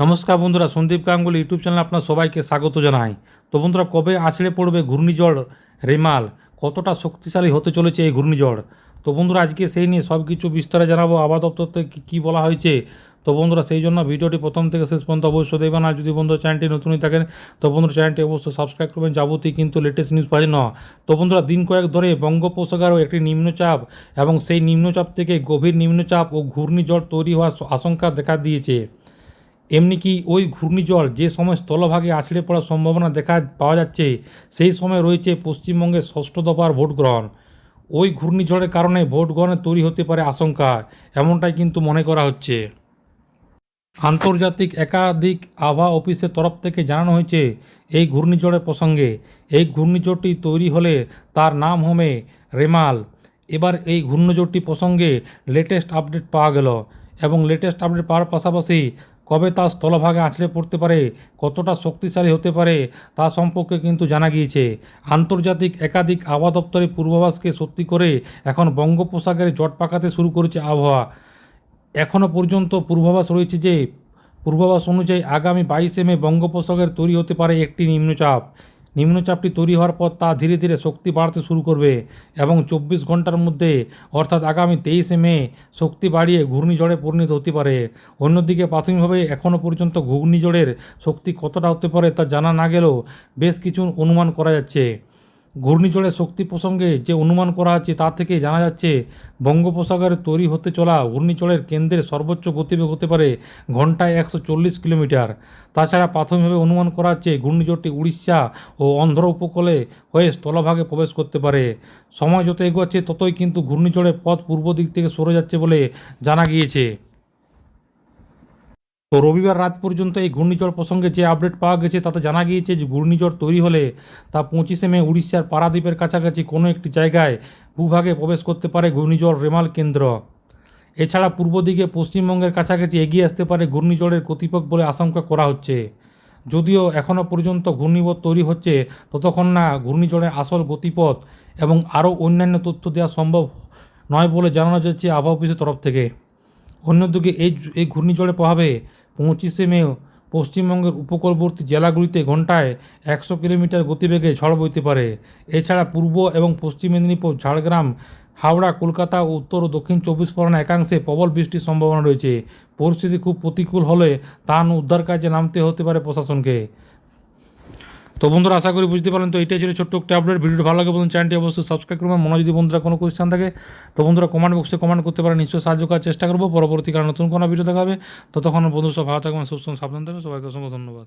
নমস্কার বন্ধুরা, Sandeep Ganguly YouTube channel আপনার সবাইকে স্বাগত জানাই। তো বন্ধুরা, কবে আছড়ে পড়বে ঘূর্ণিঝড় রেমাল? কতটা শক্তিশালী হতে চলেছে এই ঘূর্ণিঝড়? তো বন্ধুরা, আজকে সেই নিয়ে সব কিছু বিস্তারে জানাব, আবাদ দপ্তর থেকে কী- বলা হয়েছে। তো বন্ধুরা, সেই জন্য ভিডিওটি প্রথম থেকে শেষ পর্যন্ত অবশ্যই দেবেন আর যদি বন্ধুরা চ্যানেলটি নতুনই থাকেন, তো বন্ধুরা চ্যানেলটি অবশ্যই সাবস্ক্রাইব করবেন। যাবতীয় কিন্তু লেটেস্ট নিউজ পাওয়ার জন্য তো বন্ধুরা, দিন কয়েক ধরে বঙ্গোপসাগরেও একটি নিম্নচাপ এবং সেই নিম্নচাপ থেকে গভীর নিম্নচাপ ও ঘূর্ণিঝড় তৈরি হওয়ার আশঙ্কা দেখা দিয়েছে। এমনি কি ওই ঘূর্ণিঝড় যে সময় স্থলভাগে আছড়ে পড়ার সম্ভাবনা দেখা পাওয়া যাচ্ছে, সেই সময় রয়েছে পশ্চিমবঙ্গের ষষ্ঠ দফার ভোট গ্রহণ। ওই ঘূর্ণিঝড়ের কারণে ভোট গ্রহণে তৈরি হতে পারে আশঙ্কা, এমনটাই কিন্তু মনে করা হচ্ছে। আন্তর্জাতিক একাধিক আবহাওয়া অফিসের তরফ থেকে জানানো হয়েছে এই ঘূর্ণিঝড়ের প্রসঙ্গে। এই ঘূর্ণিঝড়টি তৈরি হলে তার নাম হবে রেমাল। এবার এই ঘূর্ণিঝড়টি প্রসঙ্গে লেটেস্ট আপডেট পাওয়া গেল এবং লেটেস্ট আপডেট পাওয়ার পাশাপাশি কবে তা স্থলভাগে আছড়ে পড়তে পারে, কতটা শক্তিশালী হতে পারে, তা সম্পর্কে কিন্তু জানা গিয়েছে। আন্তর্জাতিক একাধিক আবহাওয়া দপ্তরের পূর্বাভাসকে সত্যি করে এখন বঙ্গোপসাগরে জট পাকাতে শুরু করেছে আবহাওয়া। এখনও পর্যন্ত পূর্বাভাস রয়েছে যে, পূর্বাভাস অনুযায়ী আগামী বাইশে মে বঙ্গোপসাগরে তৈরি হতে পারে একটি নিম্নচাপ। নিম্নচাপটি তৈরি হওয়ার পর তা ধীরে ধীরে শক্তি বাড়তে শুরু করবে এবং চব্বিশ ঘণ্টার মধ্যে, অর্থাৎ আগামী তেইশে মে, শক্তি বাড়িয়ে ঘূর্ণিঝড়ে পরিণত হতে পারে। অন্যদিকে প্রাথমিকভাবে এখনও পর্যন্ত ঘূর্ণিঝড়ের শক্তি কতটা হতে পারে তা জানা না গেলেও বেশ কিছু অনুমান করা যাচ্ছে। ঘূর্ণিঝড়ের শক্তি প্রসঙ্গে যে অনুমান করা হচ্ছে তা থেকে জানা যাচ্ছে, বঙ্গোপসাগরে তৈরি হতে চলা ঘূর্ণিঝড়ের কেন্দ্রের সর্বোচ্চ গতিবেগ হতে পারে ঘন্টায় একশো চল্লিশ কিলোমিটার। তাছাড়া প্রাথমিকভাবে অনুমান করা হচ্ছে ঘূর্ণিঝড়টি উড়িষ্যা ও অন্ধ্র উপকূলে হয়ে স্থলভাগে প্রবেশ করতে পারে। সময় যত এগোচ্ছে, ততই কিন্তু ঘূর্ণিঝড়ের পথ পূর্ব দিক থেকে সরে যাচ্ছে বলে জানা গিয়েছে। তো রবিবার রাত পর্যন্ত এই ঘূর্ণিঝড় প্রসঙ্গে যে আপডেট পাওয়া গেছে তাতে জানা গিয়েছে যে ঘূর্ণিঝড় তৈরি হলে তা পঁচিশে মে উড়িষ্যার পারাদ্বীপের কাছাকাছি কোনো একটি জায়গায় ভূভাগে প্রবেশ করতে পারে ঘূর্ণিঝড় রেমাল কেন্দ্র। এছাড়া পূর্ব দিকে পশ্চিমবঙ্গের কাছাকাছি এগিয়ে আসতে পারে ঘূর্ণিঝড়ের গতিপথ বলে আশঙ্কা করা হচ্ছে। যদিও এখনও পর্যন্ত ঘূর্ণিঝড় তৈরি হচ্ছে, ততক্ষণ না ঘূর্ণিঝড়ের আসল গতিপথ এবং আরও অন্যান্য তথ্য দেওয়া সম্ভব নয় বলে জানানো যাচ্ছে আবহাওয়া অফিসের তরফ থেকে। অন্যদিকে এই এই ঘূর্ণিঝড়ের প্রভাবে পঁচিশে মে পশ্চিমবঙ্গের উপকূলবর্তী জেলাগুলিতে ঘন্টায় একশো কিলোমিটার গতিবেগে ঝড় বইতে পারে। এছাড়া পূর্ব এবং পশ্চিম মেদিনীপুর, ঝাড়গ্রাম, হাওড়া, কলকাতা ও উত্তর ও দক্ষিণ চব্বিশ পরগনা একাংশে প্রবল বৃষ্টির সম্ভাবনা রয়েছে। পরিস্থিতি খুব প্রতিকূল হলে তান উদ্ধার কাজে নামতে হতে পারে প্রশাসনকে। তো বন্ধুরা, আশা করি বুঝতে পারলেন। তো এটাই ছিল ছোট্ট একটা আপডেট ভিডিওটি ভালো লাগে বলুন চ্যানেলটি অবশ্যই সাবস্ক্রাইব করবেন। মনে যদি বন্ধুরা কোনো কোয়েশ্চেন থাকে, তো বন্ধুরা কমেন্ট বক্সে কমেন্ট করতে পারেন। নিশ্চয়ই সাহায্য করার চেষ্টা করব। পরবর্তীকালে নতুন কোনো ভিডিও দেখাবে ততক্ষণ বন্ধু সব ভালো থাকবেন, সুস্থ সাবধান থাকবে সবাইকে অসংখ্য ধন্যবাদ।